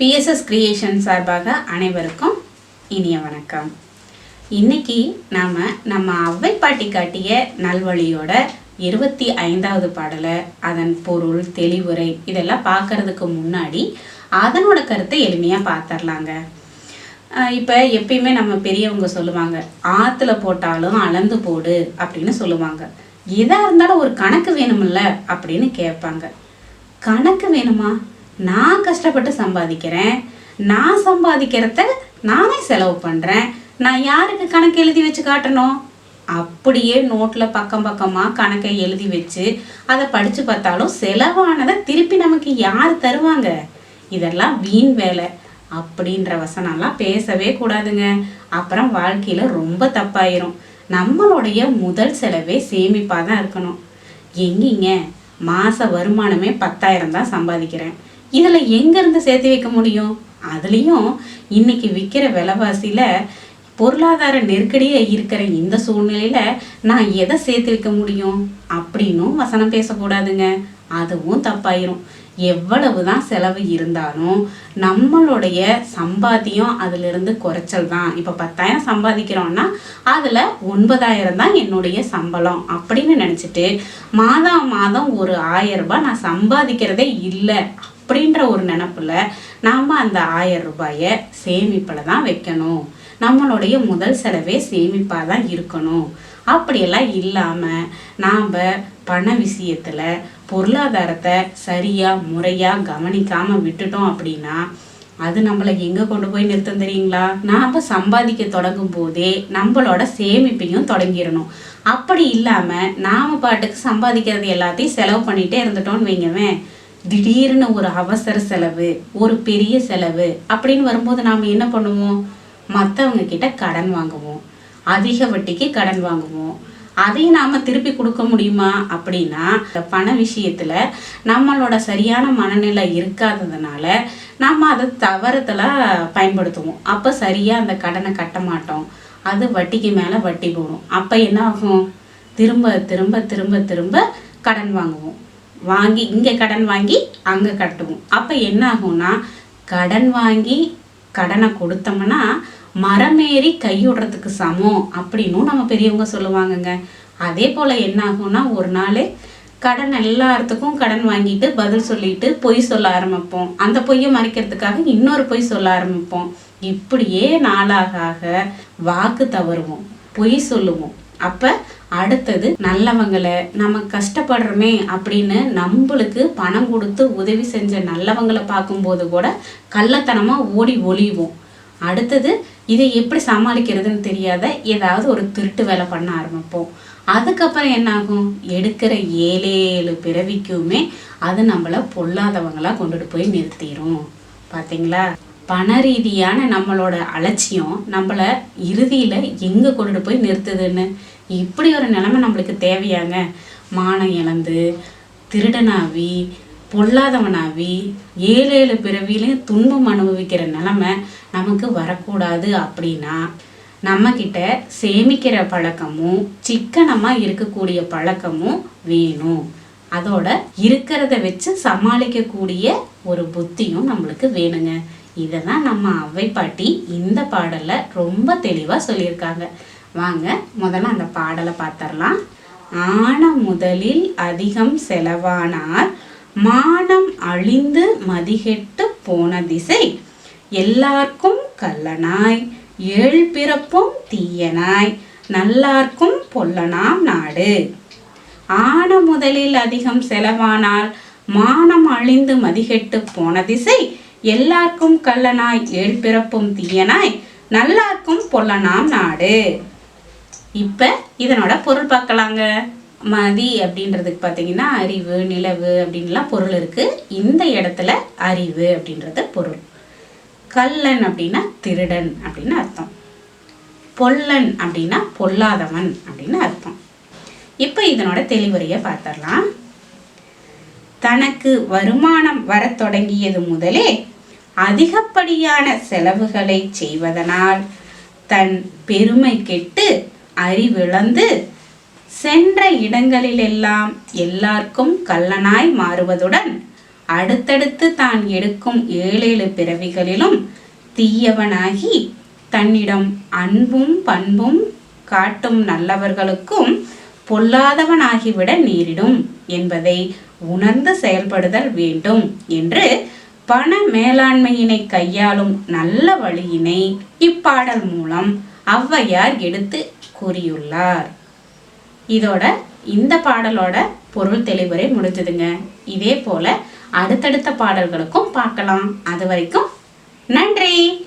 BSS creation சார்பாக அனைவருக்கும் இனிய வணக்கம். இன்னைக்கு நாம் நம்ம அவ்வை பாட்டி காட்டிய நல்வழியோட இருபத்தி ஐந்தாவது பாடலை அதன் பொருள் தெளிவுரை இதெல்லாம் பார்க்கறதுக்கு முன்னாடி அதனோட கருத்தை எளிமையாக பார்த்துடலாங்க இப்போ எப்பயுமே நம்ம பெரியவங்க சொல்லுவாங்க ஆற்றுல போட்டாலும் அளந்து போடு அப்படின்னு சொல்லுவாங்க. எதாக இருந்தாலும் ஒரு கணக்கு வேணுமில்ல அப்படின்னு கேட்பாங்க. கணக்கு வேணுமா? நான் கஷ்டப்பட்டு சம்பாதிக்கிறேன் நான் சம்பாதிக்கிறத நானே செலவு பண்ணுறேன் நான் யாருக்கு கணக்கு எழுதி வச்சு காட்டணும்? அப்படியே நோட்டில் பக்கம் பக்கமாக கணக்கை எழுதி வச்சு அதை படித்து பார்த்தாலும் செலவானதை திருப்பி நமக்கு யார் தருவாங்க? இதெல்லாம் வீண் வேலை. அப்படின்ற வசனம்லாம் பேசவே கூடாதுங்க. அப்புறம் வாழ்க்கையில் ரொம்ப தப்பாயிரும். நம்மளுடைய முதல் செலவே சேமிப்பாக தான் இருக்கணும். எங்கிங்க? மாத வருமானமே பத்தாயிரம் தான் சம்பாதிக்கிறேன். இதில் எங்கேருந்து சேர்த்து வைக்க முடியும்? அதுலேயும் இன்னைக்கு விற்கிற விலைவாசியில் பொருளாதார நெருக்கடியே இருக்கிற இந்த சூழ்நிலையில் நான் எதை சேர்த்து வைக்க முடியும்? அப்படின்னும் வசனம் பேசக்கூடாதுங்க. அதுவும் தப்பாயிரும். எவ்வளவு தான் செலவு இருந்தாலும் நம்மளுடைய சம்பாத்தியம் அதிலிருந்து குறைச்சல் தான். இப்போ பத்தாயிரம் சம்பாதிக்கிறோம்னா அதில் ஒன்பதாயிரம் தான் என்னுடைய சம்பளம் அப்படின்னு நினச்சிட்டு மாதம் மாதம் ஒரு ஆயிரம் ரூபாய் நான் சம்பாதிக்கிறதே இல்லை அப்படின்ற ஒரு நினப்பில் நாம் அந்த ஆயிரம் ரூபாயை சேமிப்பில் தான் வைக்கணும். நம்மளுடைய முதல் செலவே சேமிப்பாக தான் இருக்கணும். அப்படியெல்லாம் இல்லாமல் நாம் பண விஷயத்தில் பொருளாதாரத்தை சரியாக முறையாக கவனிக்காமல் விட்டுட்டோம் அப்படின்னா அது நம்மளை எங்கே கொண்டு போய் நிறுத்தம் தெரியுங்களா? நாம் சம்பாதிக்க தொடங்கும் போதே நம்மளோட சேமிப்பையும் தொடங்கிடணும். அப்படி இல்லாமல் நாம் பாட்டுக்கு சம்பாதிக்கிறது எல்லாத்தையும் செலவு பண்ணிகிட்டே இருந்துட்டோம்னு வைங்கவேன் திடீர்னு ஒரு அவசர செலவு ஒரு பெரிய செலவு அப்படின்னு வரும்போது நாம் என்ன பண்ணுவோம்? மற்றவங்க கிட்ட கடன் வாங்குவோம். அதிக வட்டிக்கு கடன் வாங்குவோம். அதையும் நாம் திருப்பி கொடுக்க முடியுமா? அப்படின்னா இந்த பண விஷயத்தில் நம்மளோட சரியான மனநிலை இருக்காததுனால நம்ம அதை தவறுதலாக பயன்படுத்துவோம். அப்போ சரியாக அந்த கடனை கட்ட மாட்டோம். அது வட்டிக்கு மேலே வட்டி போடும். அப்போ என்ன ஆகும்? திரும்ப திரும்ப திரும்ப திரும்ப கடன் வாங்குவோம். வாங்கி இங்கே கடன் வாங்கி அங்கே கட்டுவோம். அப்போ என்ன ஆகும்னா கடன் வாங்கி கடனை கொடுத்தோம்னா மரமேறி கையுடுறதுக்கு சமம் அப்படின்னும் நம்ம பெரியவங்க சொல்லுவாங்கங்க. அதே போல் என்ன ஆகும்னா ஒரு நாள் கடன் எல்லாத்துக்கும் கடன் வாங்கிட்டு பதில் சொல்லிட்டு பொய் சொல்ல ஆரம்பிப்போம். அந்த பொய்யை மறைக்கிறதுக்காக இன்னொரு பொய் சொல்ல ஆரம்பிப்போம். இப்படியே நாளாக ஆக வாக்கு தவறுவோம் பொய் சொல்லுவோம். அப்போ அடுத்தது நல்லவங்களை நம்ம கஷ்டப்படுறோமே அப்படின்னு நம்மளுக்கு பணம் கொடுத்து உதவி செஞ்ச நல்லவங்களை பார்க்கும்போது கூட கள்ளத்தனமாக ஓடி ஒளிவோம். அடுத்தது இதை எப்படி சமாளிக்கிறதுன்னு தெரியாத ஏதாவது ஒரு திருட்டு வேலை பண்ண ஆரம்பிப்போம். அதுக்கப்புறம் என்னாகும்? எடுக்கிற ஏழேழு பிறவிக்குமே அது நம்மளை பொல்லாதவங்களாக கொண்டுட்டு போய் நிறுத்திடும் பார்த்தீங்களா பண ரீதியான நம்மளோட அலட்சியம் நம்மளை இறுதியில் எங்கே கொண்டுட்டு போய் நிறுத்துதுன்னு? இப்படி ஒரு நிலைமை நம்மளுக்கு தேவையாங்க. மானம் இழந்து திருடனாவி பொல்லாதவனாவி ஏழு ஏழு பிறவிலையும் துன்பம் அனுபவிக்கிற நிலமை நமக்கு வரக்கூடாது அப்படின்னா நம்மக்கிட்ட சேமிக்கிற பழக்கமும் சிக்கனமாக இருக்கக்கூடிய பழக்கமும் வேணும். அதோட இருக்கிறத வச்சு சமாளிக்கக்கூடிய ஒரு புத்தியும் நம்மளுக்கு வேணுங்க. இதை தான் நம்ம அவ்வை பாட்டி இந்த பாடலில் ரொம்ப தெளிவாக சொல்லியிருக்காங்க. வாங்க முதல்ல அந்த பாடலை பார்த்துடலாம். ஆன முதலில் அதிகம் செலவானார் மானம் அழிந்து மதிகெட்டு போன திசை. எல்லார்க்கும் கல்லனாய் ஏழ் பிறப்பும் தீயனாய் நல்லார்க்கும் பொல்லனாம் நாடு. ஆன முதலில் அதிகம் செலவானால் மானம் அழிந்து மதிகெட்டு போன திசை. எல்லாருக்கும் கள்ளனாய் ஏழ் பிறப்பும் தீயனாய் நல்லார்க்கும் பொல்லனாம் நாடு. இப்போ இதனோட பொருள் பார்க்கலாங்க. மதி அப்படின்றதுக்கு பார்த்தீங்கன்னா அறிவு நிலவு அப்படின்லாம் பொருள் இருக்குது இந்த இடத்துல அறிவு அப்படின்றது பொருள். கல்லன் அப்படின்னா திருடன் அப்படின்னு அர்த்தம். பொல்லன் அப்படின்னா பொல்லாதவன் அப்படின்னு அர்த்தம். இப்போ இதனோட தெளிவுரையை பார்த்துடலாம். தனக்கு வருமானம் வரத் தொடங்கியது முதலே அதிகப்படியான செலவுகளை செய்வதனால் தன் பெருமை கெட்டு அறிவிழந்து சென்ற இடங்களிலெல்லாம் எல்லாருக்கும் கள்ளனாய் மாறுவதுடன் அடுத்தடுத்து தான் எடுக்கும் ஏழேழு பிறவிகளிலும் தீயவனாகி தன்னிடம் அன்பும் பண்பும் காட்டும் நல்லவர்களுக்கும் பொல்லாதவனாகிவிட நேரிடும் என்பதை உணர்ந்து செயல்படுதல் வேண்டும் என்று பண மேலாண்மையினை கையாளும் நல்ல வழியினை இப்பாடல் மூலம் ஔவையார் எடுத்து கூறியுள்ளார். இதோட இந்த பாடலோட பொருள் தெளிவுரை முடிஞ்சதுங்க. இதே போல அடுத்தடுத்த பாடல்களுக்கும் பார்க்கலாம். அது வரைக்கும் நன்றி!